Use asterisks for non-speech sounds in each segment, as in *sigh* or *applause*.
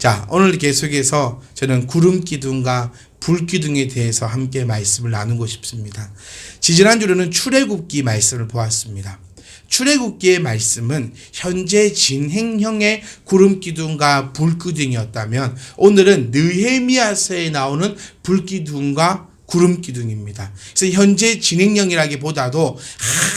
자, 오늘 계속해서 저는 구름 기둥과 불 기둥에 대해서 함께 말씀을 나누고 싶습니다. 지지난주로는 출애굽기 말씀을 보았습니다. 출애굽기의 말씀은 현재 진행형의 구름 기둥과 불 기둥이었다면 오늘은 느헤미야서에 나오는 불 기둥과 구름 기둥입니다. 그래서 현재 진행형이라기보다도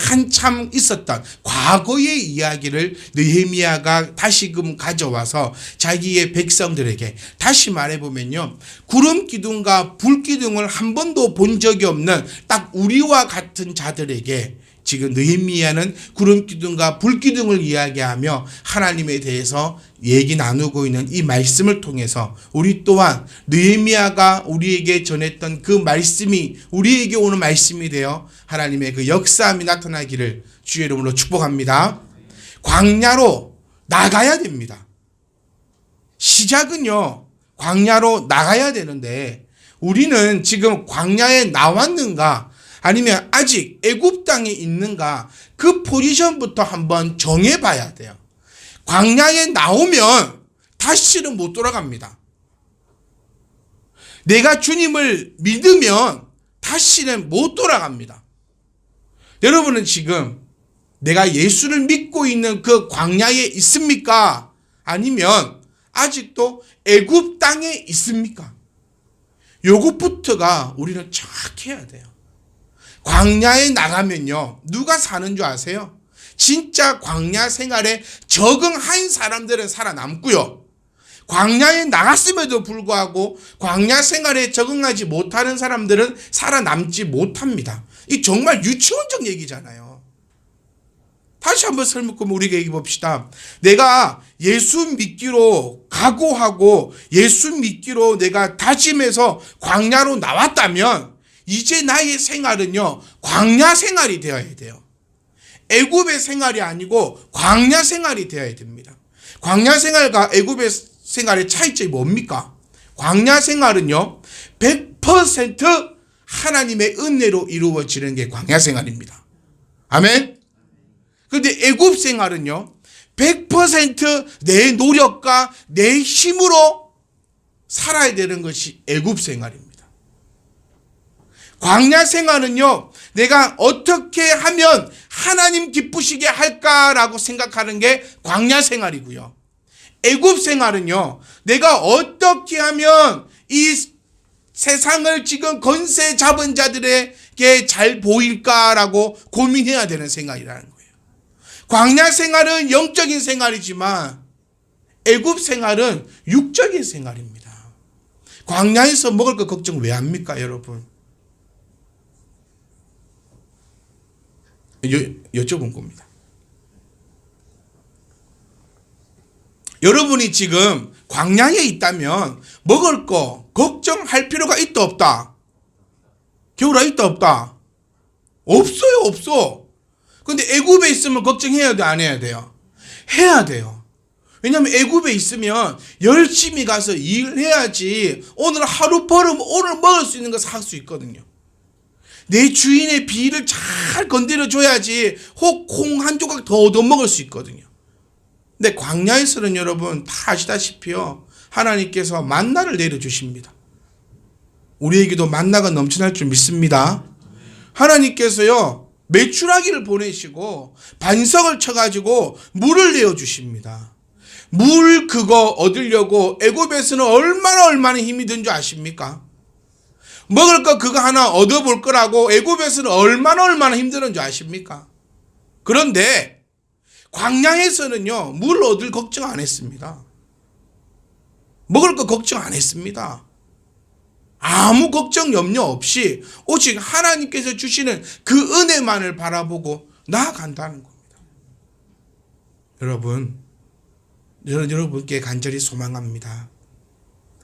한참 있었던 과거의 이야기를 느헤미야가 다시금 가져와서 자기의 백성들에게 다시 말해 보면요. 구름 기둥과 불 기둥을 한 번도 본 적이 없는 딱 우리와 같은 자들에게 지금 느헤미야는 구름 기둥과 불 기둥을 이야기하며 하나님에 대해서 얘기 나누고 있는 이 말씀을 통해서 우리 또한 느헤미야가 우리에게 전했던 그 말씀이 우리에게 오는 말씀이 되어 하나님의 그 역사함이 나타나기를 주의 이름으로 축복합니다. 광야로 나가야 됩니다. 시작은요. 광야로 나가야 되는데 우리는 지금 광야에 나왔는가 아니면 아직 애굽 땅에 있는가 그 포지션부터 한번 정해 봐야 돼요. 광야에 나오면 다시는 못 돌아갑니다. 내가 주님을 믿으면 다시는 못 돌아갑니다. 여러분은 지금 내가 예수를 믿고 있는 그 광야에 있습니까? 아니면 아직도 애굽 땅에 있습니까? 요것부터가 우리는 정확해야 돼요. 광야에 나가면요. 누가 사는 줄 아세요? 진짜 광야 생활에 적응한 사람들은 살아남고요. 광야에 나갔음에도 불구하고 광야 생활에 적응하지 못하는 사람들은 살아남지 못합니다. 이 정말 유치원적 얘기잖아요. 다시 한번 설명금 우리에게 얘기해 봅시다. 내가 예수 믿기로 각오하고 예수 믿기로 내가 다짐해서 광야로 나왔다면 이제 나의 생활은요 광야 생활이 되어야 돼요. 애굽의 생활이 아니고 광야 생활이 되어야 됩니다. 광야 생활과 애굽의 생활의 차이점이 뭡니까? 광야 생활은요 100% 하나님의 은혜로 이루어지는 게 광야 생활입니다. 아멘. 근데 애굽 생활은요 100%내 노력과 내 힘으로 살아야 되는 것이 애굽 생활입니다. 광야 생활은요, 내가 어떻게 하면 하나님 기쁘시게 할까라고 생각하는 게 광야 생활이고요. 애굽 생활은요, 내가 어떻게 하면 이 세상을 지금 건세 잡은 자들에게 잘 보일까라고 고민해야 되는 생활이라는 거예요. 광야 생활은 영적인 생활이지만 애굽 생활은 육적인 생활입니다. 광야에서 먹을 거 걱정 왜 합니까, 여러분? 여, 여쭤본 겁니다. 여러분이 지금 광야에 있다면 먹을 거 걱정할 필요가 있다 없다. 겨울아 있다 없다. 없어요 없어. 근데 애굽에 있으면 걱정해야 돼 안 해야 돼요? 해야 돼요. 왜냐하면 애굽에 있으면 열심히 가서 일해야지 오늘 하루 벌으면 오늘 먹을 수 있는 거 살 수 있거든요. 내 주인의 비를 잘 건드려 줘야지 혹 콩 한 조각 더 얻어먹을 수 있거든요. 근데 광야에서는 여러분 다 아시다시피요. 하나님께서 만나를 내려주십니다. 우리에게도 만나가 넘쳐날 줄 믿습니다. 하나님께서요. 메추라기를 보내시고 반석을 쳐가지고 물을 내어주십니다. 물 그거 얻으려고 애굽에서는 얼마나 얼마나 힘이 든 줄 아십니까? 먹을 거 그거 하나 얻어볼 거라고 애굽에서는 얼마나 얼마나 힘드는 줄 아십니까? 그런데 광야에서는요 물 얻을 걱정 안 했습니다. 먹을 거 걱정 안 했습니다. 아무 걱정 염려 없이 오직 하나님께서 주시는 그 은혜만을 바라보고 나아간다는 겁니다. 여러분, 저는 여러분께 간절히 소망합니다.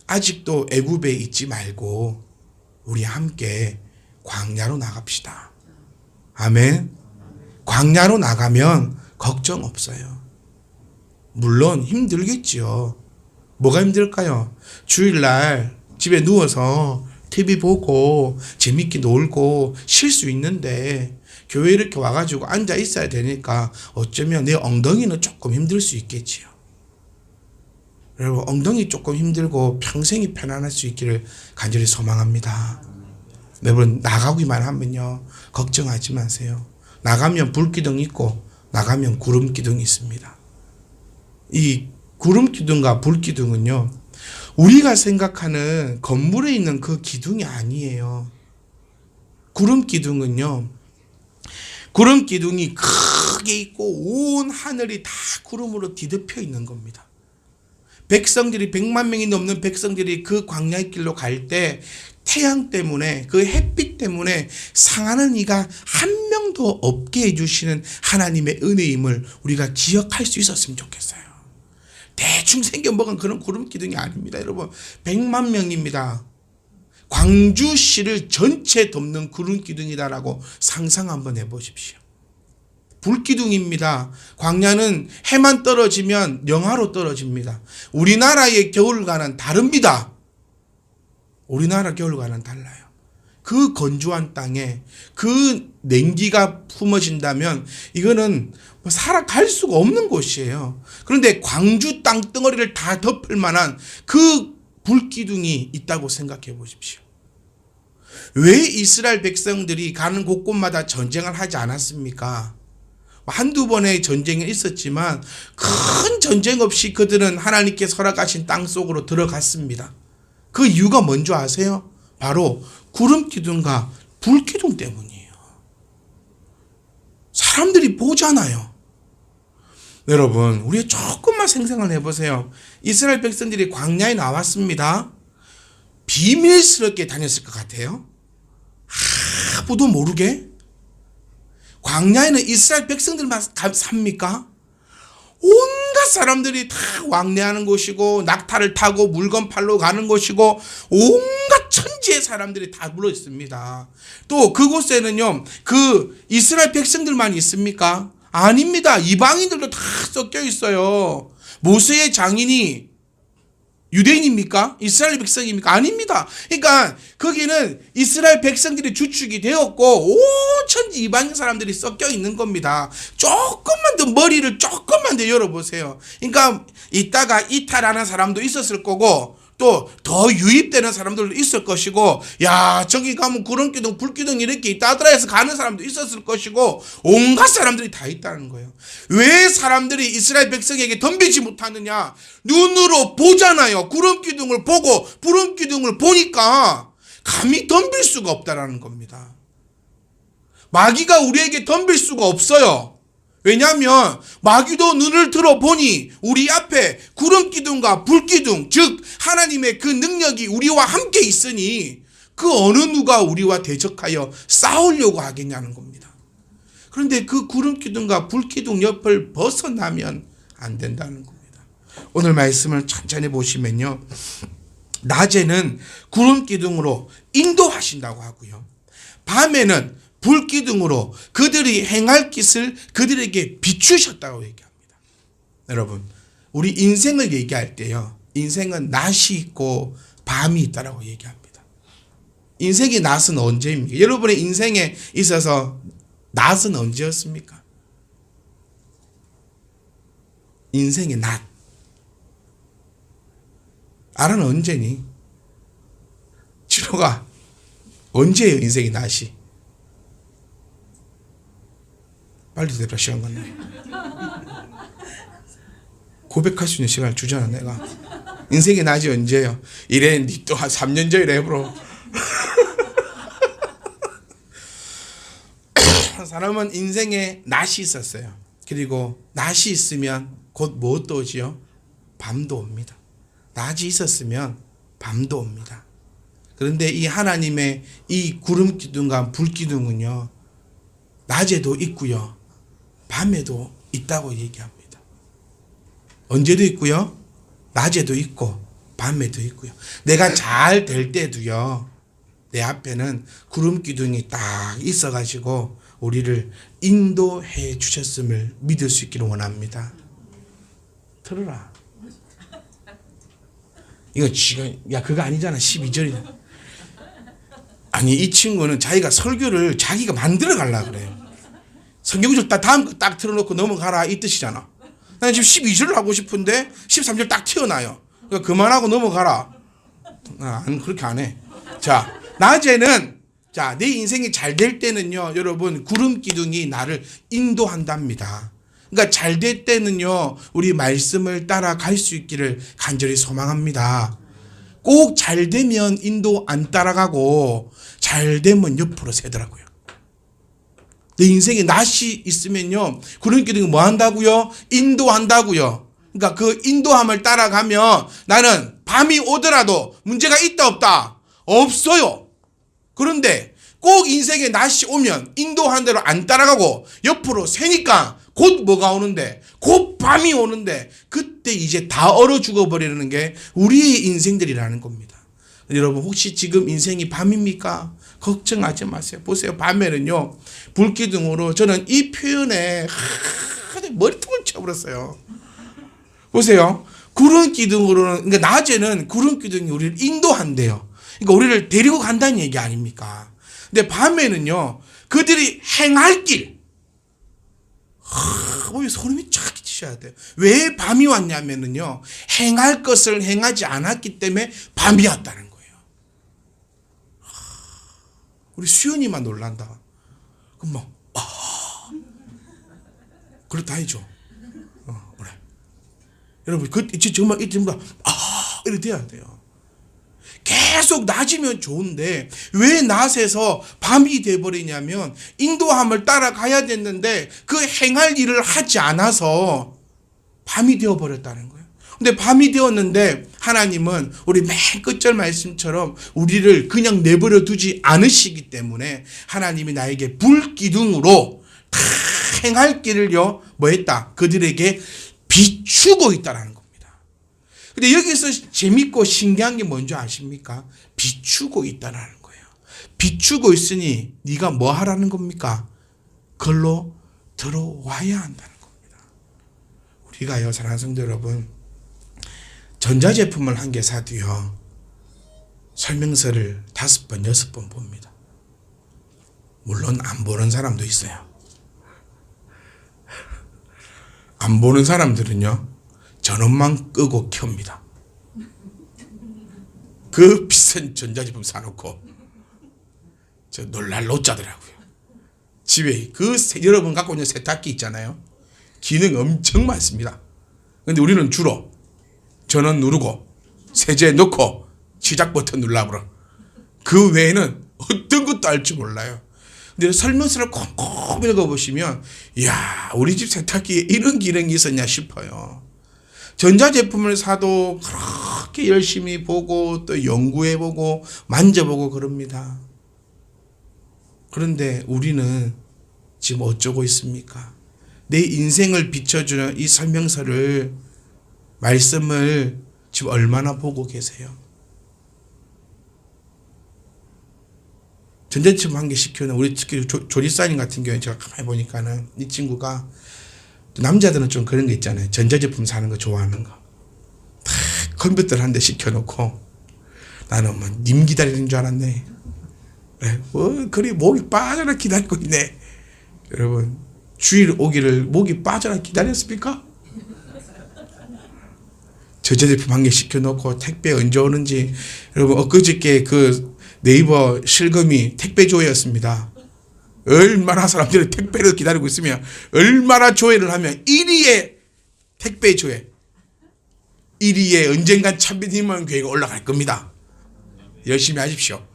아직도 애굽에 있지 말고 우리 함께 광야로 나갑시다. 아멘. 광야로 나가면 걱정 없어요. 물론 힘들겠지요. 뭐가 힘들까요? 주일날 집에 누워서 TV 보고 재밌게 놀고 쉴 수 있는데 교회 이렇게 와가지고 앉아 있어야 되니까 어쩌면 내 엉덩이는 조금 힘들 수 있겠지요. 여러분 엉덩이 조금 힘들고 평생이 편안할 수 있기를 간절히 소망합니다. 여러분 나가기만 하면요 걱정하지 마세요. 나가면 불기둥 있고 나가면 구름 기둥이 있습니다. 이 구름 기둥과 불 기둥은요 우리가 생각하는 건물에 있는 그 기둥이 아니에요. 구름 기둥은요 구름 기둥이 크게 있고 온 하늘이 다 구름으로 뒤덮여 있는 겁니다. 백성들이 백만 명이 넘는 백성들이 그 광야의 길로 갈 때 태양 때문에 그 햇빛 때문에 상하는 이가 한 명도 없게 해주시는 하나님의 은혜임을 우리가 기억할 수 있었으면 좋겠어요. 대충 생겨 먹은 그런 구름 기둥이 아닙니다, 여러분. 백만 명입니다. 광주시를 전체 덮는 구름 기둥이다라고 상상 한번 해보십시오. 불기둥입니다. 광야는 해만 떨어지면 영하로 떨어집니다. 우리나라의 겨울과는 다릅니다. 우리나라 겨울과는 달라요. 그 건조한 땅에 그 냉기가 품어진다면 이거는 뭐 살아갈 수가 없는 곳이에요. 그런데 광주 땅덩어리를 다 덮을 만한 그 불기둥이 있다고 생각해 보십시오. 왜 이스라엘 백성들이 가는 곳곳마다 전쟁을 하지 않았습니까? 한두 번의 전쟁이 있었지만 큰 전쟁 없이 그들은 하나님께 설악하신 땅 속으로 들어갔습니다. 그 이유가 뭔지 아세요? 바로 구름 기둥과 불 기둥 때문이에요. 사람들이 보잖아요. 여러분, 우리 조금만 생각을 해보세요. 이스라엘 백성들이 광야에 나왔습니다. 비밀스럽게 다녔을 것 같아요. 아무도 모르게. 광야에는 이스라엘 백성들만 가- 삽니까? 온갖 사람들이 다 왕래하는 곳이고 낙타를 타고 물건 팔러 가는 곳이고 온갖 천지의 사람들이 다 물어 있습니다. 또 그곳에는요 그 이스라엘 백성들만 있습니까? 아닙니다. 이방인들도 다 섞여 있어요. 모세의 장인이 유대인입니까? 이스라엘 백성입니까? 아닙니다. 그러니까 거기는 이스라엘 백성들이 주축이 되었고 온 천지 이방인 사람들이 섞여 있는 겁니다. 조금만 더 머리를 조금만 더 열어보세요. 그러니까 이따가 이탈하는 사람도 있었을 거고 또 더 유입되는 사람들도 있을 것이고 야 저기 가면 구름기둥 불기둥 이렇게 있다 하더라 해서 가는 사람도 있었을 것이고 온갖 사람들이 다 있다는 거예요. 왜 사람들이 이스라엘 백성에게 덤비지 못하느냐? 눈으로 보잖아요. 구름기둥을 보고 구름기둥을 보니까 감히 덤빌 수가 없다라는 겁니다. 마귀가 우리에게 덤빌 수가 없어요 왜냐하면 마귀도 눈을 들어보니 우리 앞에 구름 기둥과 불 기둥 즉 하나님의 그 능력이 우리와 함께 있으니 그 어느 누가 우리와 대적하여 싸우려고 하겠냐는 겁니다. 그런데 그 구름 기둥과 불 기둥 옆을 벗어나면 안 된다는 겁니다. 오늘 말씀을 천천히 보시면요. 낮에는 구름 기둥으로 인도하신다고 하고요. 밤에는 불기둥으로 그들이 행할 짓을 그들에게 비추셨다고 얘기합니다. 여러분, 우리 인생을 얘기할 때요. 인생은 낮이 있고 밤이 있다라고 얘기합니다. 인생의 낮은 언제입니까? 여러분의 인생에 있어서 낮은 언제였습니까? 인생의 낮. 알아는 언제니? 치료가 언제예요, 인생의 낮이? 빨리 시간 갔네. 고백할 수 있는 시간을 주잖아 내가. 인생의 낮이 언제예요? 이래 니또 한 3년 전이래 해보러. 사람은 인생에 낮이 있었어요. 그리고 낮이 있으면 곧 무엇도 오지요? 밤도 옵니다. 낮이 있었으면 밤도 옵니다. 그런데 이 하나님의 이 구름 기둥과 불 기둥은요. 낮에도 있고요. 밤에도 있다고 얘기합니다. 언제도 있고요. 낮에도 있고 밤에도 있고요. 내가 잘 될 때도요. 내 앞에는 구름 기둥이 딱 있어 가지고 우리를 인도해 주셨음을 믿을 수 있기를 원합니다. 들어라. 이거 지금 야 그거 아니잖아. 12절이다. 아니 이 친구는 자기가 설교를 자기가 만들어 갈라 그래요. 성경적 딱 다음 거딱 틀어놓고 넘어가라 이 뜻이잖아. 나는 지금 12절을 하고 싶은데 13절 딱 튀어나요. 그러니까 그만하고 넘어가라. 아, 안 그렇게 안 해. 자, 낮에는 자, 내 인생이 잘 될 때는요, 여러분, 구름 기둥이 나를 인도한답니다. 그러니까 잘 될 때는요, 우리 말씀을 따라갈 수 있기를 간절히 소망합니다. 꼭 잘 되면 인도 안 따라가고, 잘 되면 옆으로 새더라고요. 내 인생에 낯이 있으면요, 기둥이 뭐 한다고요? 인도한다고요. 그러니까 그 인도함을 따라가면 나는 밤이 오더라도 문제가 있다 없다 없어요. 그런데 꼭 인생에 낯이 오면 인도한 대로 안 따라가고 옆으로 새니까 곧 뭐가 오는데 곧 밤이 오는데 그때 이제 다 얼어 죽어버리는 게 우리의 인생들이라는 겁니다. 여러분 혹시 지금 인생이 밤입니까? 걱정하지 마세요. 보세요. 밤에는요 불기둥으로 저는 이 표현에 하, 머리통을 쳐버렸어요. 보세요. 구름 기둥으로는 그러니까 낮에는 구름 기둥이 우리를 인도한대요. 그러니까 우리를 데리고 간다는 얘기 아닙니까? 근데 밤에는요. 그들이 행할 길. 하, 왜 소름이 쫙 끼치셔야 돼요. 왜 밤이 왔냐면은요. 행할 것을 행하지 않았기 때문에 밤이 왔다는 거예요. 하, 우리 수연이만 놀란다. 그럼 뭐, 아, 그렇다 해줘. 어, 그래. 여러분, 그, 지- 정말 이 정말, 아, 이렇게 돼야 돼요. 계속 낮이면 좋은데, 왜 낮에서 밤이 돼버리냐면, 인도함을 따라가야 됐는데, 그 행할 일을 하지 않아서, 밤이 되어버렸다는 거예요. 근데 밤이 되었는데, 하나님은 우리 맨 끝절 말씀처럼 우리를 그냥 내버려 두지 않으시기 때문에, 하나님이 나에게 불기둥으로 다 행할 길을요, 뭐 했다? 그들에게 비추고 있다라는 겁니다. 근데 여기서 재밌고 신기한 게 뭔지 아십니까? 비추고 있다라는 거예요. 비추고 있으니 네가 뭐 하라는 겁니까? 걸로 들어와야 한다는 겁니다. 우리가요, 사랑하는 성도 여러분, 전자제품을 한 개 사도요, 설명서를 다섯 번, 여섯 번 봅니다. 물론 안 보는 사람도 있어요. 안 보는 사람들은요, 전원만 끄고 켭니다. 그 비싼 전자제품 사놓고, 저 놀랄 노자더라고요. 집에 그 세- 여러분 갖고 있는 세탁기 있잖아요. 기능 엄청 많습니다. 근데 우리는 주로 전원 누르고, 세제 넣고, 시작 버튼 눌러버려. 그 외에는 어떤 것도 알 줄 몰라요. 근데 설명서를 콩콩 읽어보시면, 이야, 우리 집 세탁기에 이런 기능이 있었냐 싶어요. 전자제품을 사도 그렇게 열심히 보고 또 연구해보고 만져보고 그럽니다. 그런데 우리는 지금 어쩌고 있습니까? 내 인생을 비춰주는 이 설명서를, 말씀을 지금 얼마나 보고 계세요? 전자제품 한개 시켜는 우리 특히 조, 조리사님 같은 경우에 제가 가만히 보니까는 이 친구가 남자들은 좀 그런 거 있잖아요. 전자제품 사는 거 좋아하는 거. 다 컴퓨터를 한 대 시켜놓고 나는 뭐님 기다리는 줄 알았네. 그래, 뭐 그리 목이 빠져라 기다리고 있네. 여러분 주일 오기를 목이 빠져라 기다렸습니까? 전자제품 한 개 시켜놓고 택배 언제 오는지 여러분 엊그저께 그 네이버 실검이 택배 조회였습니다. 얼마나 사람들이 택배를 기다리고 있으면 얼마나 조회를 하면 1위의 택배 조회 1위에 언젠간 참비님은 교회가 올라갈 겁니다. 열심히 하십시오.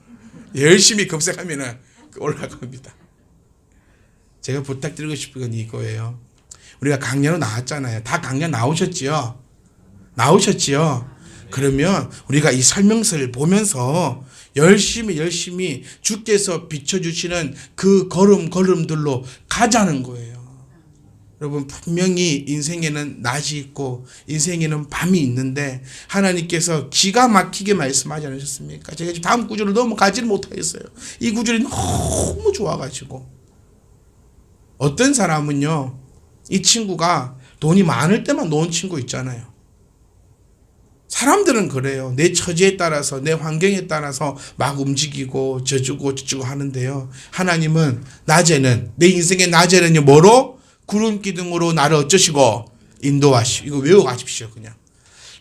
열심히 검색하면은 올라갈 겁니다. 제가 부탁드리고 싶은 건 이거예요. 우리가 강연으로 나왔잖아요. 다 강연 나오셨지요? 나오셨지요? 그러면 우리가 이 설명서를 보면서 열심히 열심히 주께서 비춰주시는 그 걸음 걸음들로 가자는 거예요. 여러분 분명히 인생에는 낮이 있고 인생에는 밤이 있는데 하나님께서 기가 막히게 말씀하지 않으셨습니까? 제가 다음 구절을 넘어가지를 못하겠어요. 이 구절이 너무 좋아가지고 어떤 사람은요 이 친구가 돈이 많을 때만 놓은 친구 있잖아요. 사람들은 그래요. 내 처지에 따라서, 내 환경에 따라서 막 움직이고 저주고 저주고 하는데요. 하나님은 낮에는, 내 인생의 낮에는요, 뭐로? 구름 기둥으로 나를 어쩌시고 인도하시고, 이거 외워가십시오, 그냥.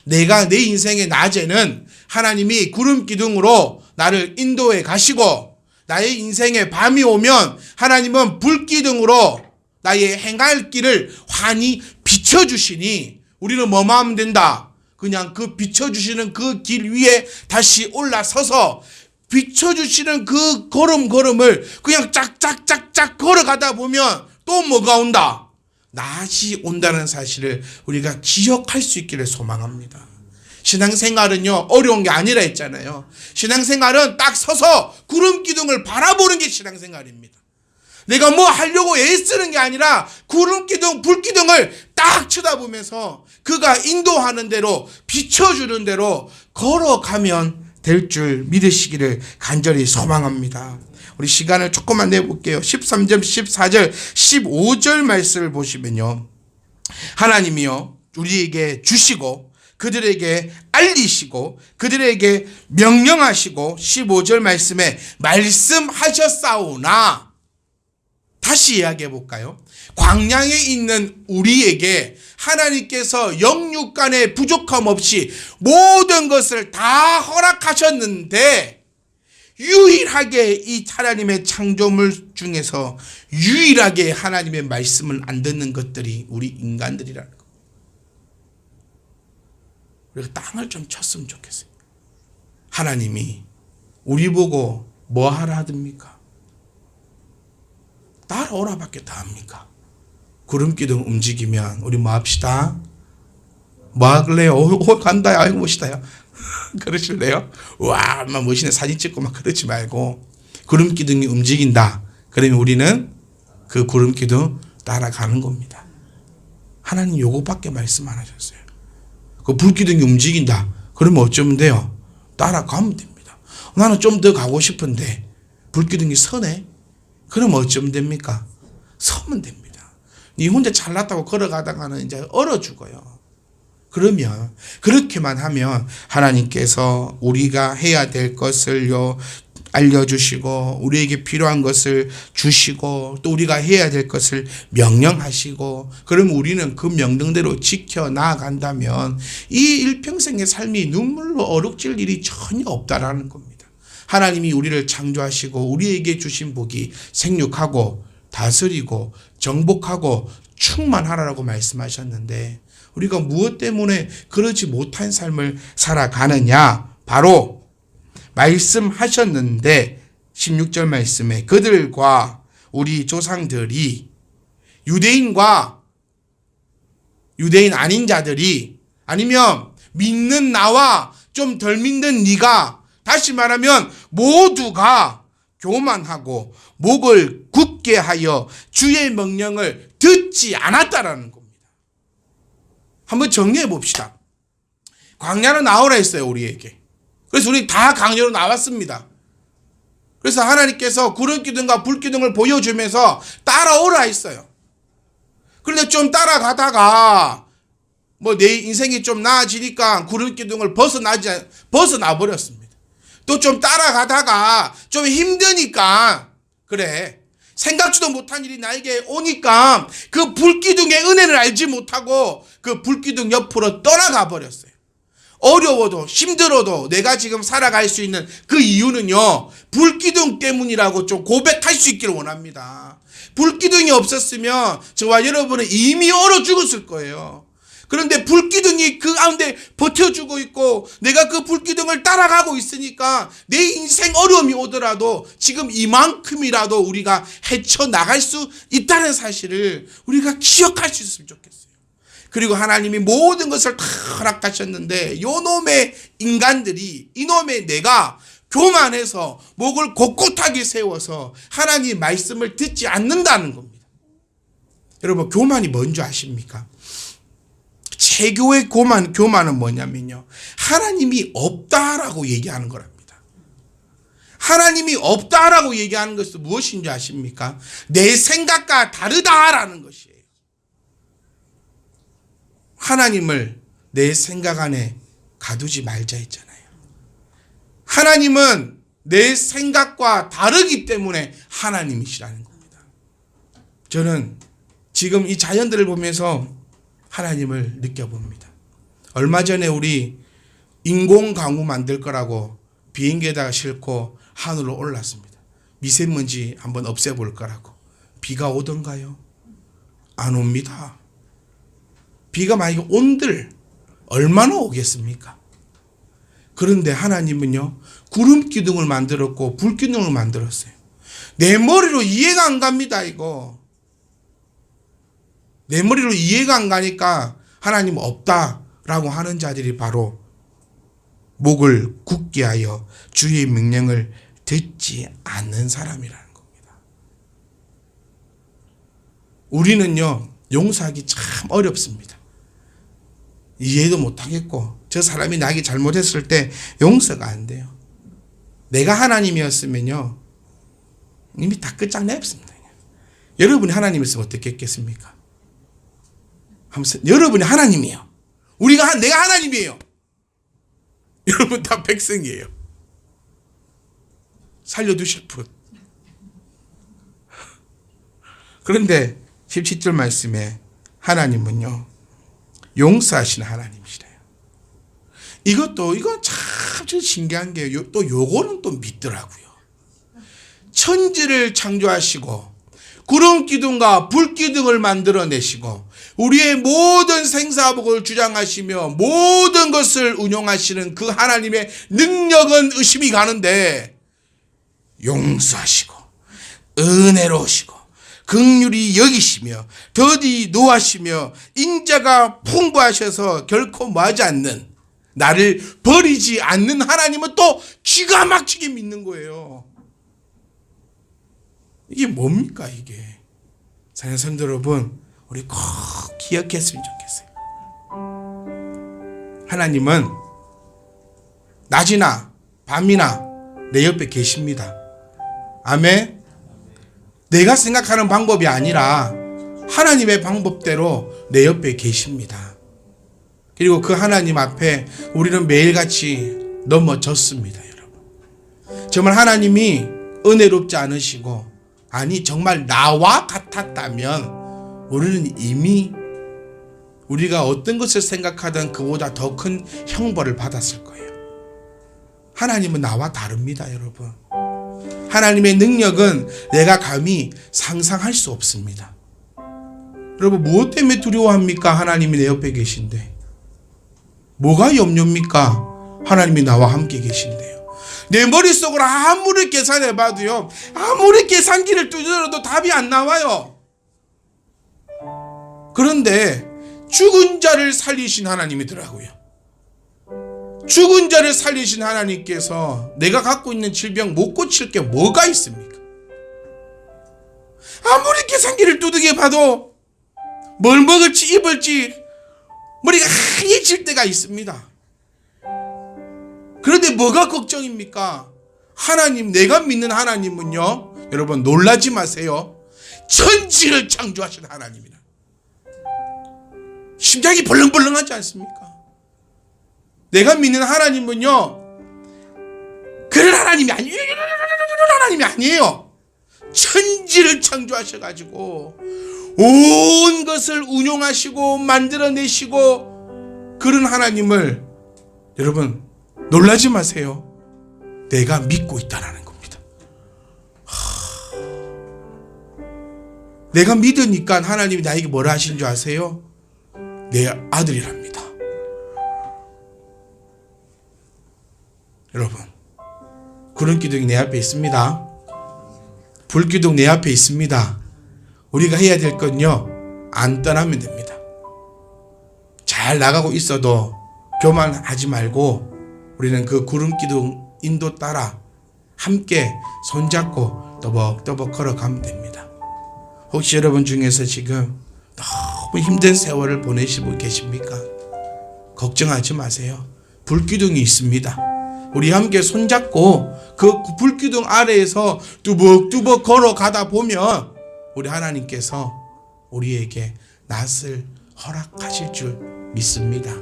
내가 내 인생의 낮에는 하나님이 구름 기둥으로 나를 인도해 가시고 나의 인생의 밤이 오면 하나님은 불 기둥으로 나의 행할 길을 환히 비춰 주시니 우리는 뭐만 하면 된다. 그냥 그 비춰 주시는 그 길 위에 다시 올라서서 비춰 주시는 그 걸음 걸음을 그냥 짝짝짝짝 걸어가다 보면 또 뭐가 온다. 낮이 온다는 사실을 우리가 기억할 수 있기를 소망합니다. 신앙생활은요, 어려운 게 아니라 했잖아요. 신앙생활은 딱 서서 구름 기둥을 바라보는 게 신앙생활입니다. 내가 뭐 하려고 애쓰는 게 아니라 구름 기둥, 불 기둥을 딱 쳐다보면서 그가 인도하는 대로 비춰주는 대로 걸어가면 될 줄 믿으시기를 간절히 소망합니다. 우리 시간을 조금만 내볼게요. 13절, 14절, 15절 말씀을 보시면요. 하나님이요, 우리에게 주시고, 그들에게 알리시고, 그들에게 명령하시고, 15절 말씀에 말씀하셨사오나, 다시 이야기해 볼까요? 광양에 있는 우리에게 하나님께서 영육간의 부족함 없이 모든 것을 다 허락하셨는데 유일하게 이 하나님의 창조물 중에서 유일하게 하나님의 말씀을 안 듣는 것들이 우리 인간들이라는 거. 우리가 땅을 좀 쳤으면 좋겠어요. 하나님이 우리 보고 뭐 하라 하듭니까? 따라오라밖에 다 합니까? 구름 기둥 움직이면 우리 뭐 합시다? 뭐 하길래요? 오, 오, 간다. 아이고 멋있다요. *laughs* 그러실래요? 와, 얼마 멋있네. 사진 찍고 막 그러지 말고 구름 기둥이 움직인다. 그러면 우리는 그 구름 기둥 따라가는 겁니다. 하나님 요거밖에 말씀 안 하셨어요. 그 불기둥이 움직인다. 그러면 어쩌면 돼요? 따라가면 됩니다. 나는 좀 더 가고 싶은데 불기둥이 서네. 그럼 어쩌면 됩니까? 서면 됩니다. 니 혼자 잘났다고 걸어가다가는 이제 얼어 죽어요. 그러면 그렇게만 하면 하나님께서 우리가 해야 될 것을요 알려주시고 우리에게 필요한 것을 주시고 또 우리가 해야 될 것을 명령하시고 그럼 우리는 그 명령대로 지켜 나아간다면 이 일평생의 삶이 눈물로 어룩질 일이 전혀 없다라는 겁니다. 하나님이 우리를 창조하시고 우리에게 주신 복이 생육하고 다스리고 정복하고 충만하라고 말씀하셨는데 우리가 무엇 때문에 그러지 못한 삶을 살아가느냐? 바로 말씀하셨는데 16절 말씀에 그들과 우리 조상들이 유대인과 유대인 아닌 자들이 아니면 믿는 나와 좀 덜 믿는 네가 다시 말하면 모두가 교만하고 목을 굳게 하여 주의 명령을 듣지 않았다라는 겁니다. 한번 정리해 봅시다. 광야로 나오라 했어요, 우리에게. 그래서 우리 다 강요로 나왔습니다. 그래서 하나님께서 구름 기둥과 불 기둥을 보여주면서 따라오라 했어요. 그런데 좀 따라가다가 뭐 내 인생이 좀 나아지니까 구름 기둥을 벗어나지 벗어나 버렸습니다. 또 좀 따라가다가 좀 힘드니까 그래 생각지도 못한 일이 나에게 오니까 그 불기둥의 은혜를 알지 못하고 그 불기둥 옆으로 떠나가 버렸어요. 어려워도 힘들어도 내가 지금 살아갈 수 있는 그 이유는요 불기둥 때문이라고 좀 고백할 수 있기를 원합니다. 불기둥이 없었으면 저와 여러분은 이미 얼어 죽었을 거예요. 그런데 불기둥이 그 가운데 버텨주고 있고 내가 그 불기둥을 따라가고 있으니까 내 인생 어려움이 오더라도 지금 이만큼이라도 우리가 헤쳐나갈 수 있다는 사실을 우리가 기억할 수 있으면 좋겠어요. 그리고 하나님이 모든 것을 다 허락하셨는데 요놈의 인간들이 이놈의 내가 교만해서 목을 곳곳하게 세워서 하나님 말씀을 듣지 않는다는 겁니다. 여러분 교만이 뭔지 아십니까? 제교의 교만, 교만은 뭐냐면요. 하나님이 없다라고 얘기하는 거랍니다. 하나님이 없다라고 얘기하는 것은 무엇인지 아십니까? 내 생각과 다르다라는 것이에요. 하나님을 내 생각 안에 가두지 말자 했잖아요. 하나님은 내 생각과 다르기 때문에 하나님이시라는 겁니다. 저는 지금 이 자연들을 보면서 하나님을 느껴봅니다. 얼마 전에 우리 인공 강우 만들 거라고 비행기에다가 싣고 하늘로 올랐습니다. 미세먼지 한번 없애볼 거라고. 비가 오던가요? 안 옵니다. 비가 만약에 온들 얼마나 오겠습니까? 그런데 하나님은요, 구름 기둥을 만들었고, 불 기둥을 만들었어요. 내 머리로 이해가 안 갑니다, 이거. 내 머리로 이해가 안 가니까 하나님 없다라고 하는 자들이 바로 목을 굳게 하여 주의 명령을 듣지 않는 사람이라는 겁니다. 우리는요, 용서하기 참 어렵습니다. 이해도 못하겠고, 저 사람이 나에게 잘못했을 때 용서가 안 돼요. 내가 하나님이었으면요, 이미 다 끝장냈습니다. 여러분이 하나님이었으면 어떻게 했겠습니까? 여러분이 하나님이에요. 우리가 한 내가 하나님이에요. *laughs* 여러분 다 백성이에요. 살려두실 분. 그런데 17절 말씀에 하나님은요, 용서하시는 하나님이시래요. 이것도, 이건 참 신기한 게, 요- 또 요거는 또 믿더라고요. 천지를 창조하시고, 구름 기둥과 불 기둥을 만들어내시고, 우리의 모든 생사복을 주장하시며, 모든 것을 운용하시는 그 하나님의 능력은 의심이 가는데, 용서하시고, 은혜로우시고, 극률이 여기시며, 더디 노하시며, 인자가 풍부하셔서 결코 뭐하지 않는, 나를 버리지 않는 하나님은 또 기가 막히게 믿는 거예요. 이게 뭡니까, 이게? 사랑하는 여러분, 우리 꼭 기억했으면 좋겠어요. 하나님은 낮이나 밤이나 내 옆에 계십니다. 아멘. 내가 생각하는 방법이 아니라 하나님의 방법대로 내 옆에 계십니다. 그리고 그 하나님 앞에 우리는 매일같이 넘어졌습니다, 여러분. 정말 하나님이 은혜롭지 않으시고, 아니, 정말 나와 같았다면, 우리는 이미 우리가 어떤 것을 생각하던 그보다 더 큰 형벌을 받았을 거예요. 하나님은 나와 다릅니다, 여러분. 하나님의 능력은 내가 감히 상상할 수 없습니다. 여러분, 무엇 때문에 두려워합니까? 하나님이 내 옆에 계신데. 뭐가 염려입니까? 하나님이 나와 함께 계신데요. 내 머릿속으로 아무리 계산해봐도요, 아무리 계산기를 두드려도 답이 안 나와요. 그런데 죽은 자를 살리신 하나님이더라고요. 죽은 자를 살리신 하나님께서 내가 갖고 있는 질병 못 고칠 게 뭐가 있습니까? 아무리 계산기를 두들겨 봐도 뭘 먹을지 입을지 머리가 하얘질 때가 있습니다. 그런데 뭐가 걱정입니까? 하나님, 내가 믿는 하나님은요, 여러분 놀라지 마세요. 천지를 창조하신 하나님이라. 심장이 벌렁벌렁하지 않습니까? 내가 믿는 하나님은요, 그런 하나님이 아니에요. 하나님이 아니에요. 천지를 창조하셔가지고, 온 것을 운용하시고, 만들어내시고, 그런 하나님을, 여러분, 놀라지 마세요. 내가 믿고 있다라는 겁니다. 하... 내가 믿으니까 하나님이 나에게 뭐라 하신 줄 아세요? 내 아들이랍니다. 여러분, 구름 기둥이 내 앞에 있습니다. 불 기둥 내 앞에 있습니다. 우리가 해야 될 건요, 안 떠나면 됩니다. 잘 나가고 있어도 교만하지 말고 우리는 그 구름 기둥 인도 따라 함께 손잡고 또벅또벅 걸어가면 됩니다. 혹시 여러분 중에서 지금 너무 힘든 세월을 보내시고 계십니까? 걱정하지 마세요. 불기둥이 있습니다. 우리 함께 손잡고 그 불기둥 아래에서 뚜벅뚜벅 걸어가다 보면 우리 하나님께서 우리에게 낯을 허락하실 줄 믿습니다.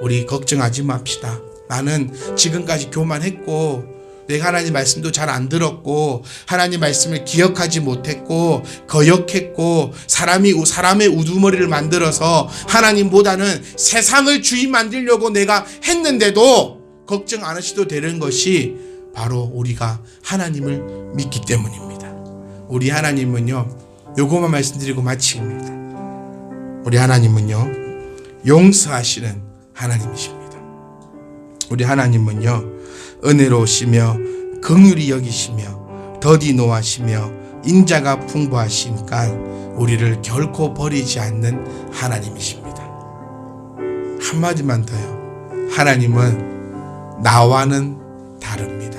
우리 걱정하지 맙시다. 나는 지금까지 교만했고 내가 하나님 말씀도 잘 안 들었고 하나님 말씀을 기억하지 못했고 거역했고 사람이 우- 사람의 우두머리를 만들어서 하나님보다는 세상을 주인 만들려고 내가 했는데도 걱정 안 하셔도 되는 것이 바로 우리가 하나님을 믿기 때문입니다. 우리 하나님은요. 요거만 말씀드리고 마칩니다. 우리 하나님은요. 용서하시는 하나님이십니다. 우리 하나님은요. 은혜로우시며 긍휼히 여기시며 더디 노하시며 인자가 풍부하시니까 우리를 결코 버리지 않는 하나님이십니다. 한마디만 더요. 하나님은 나와는 다릅니다.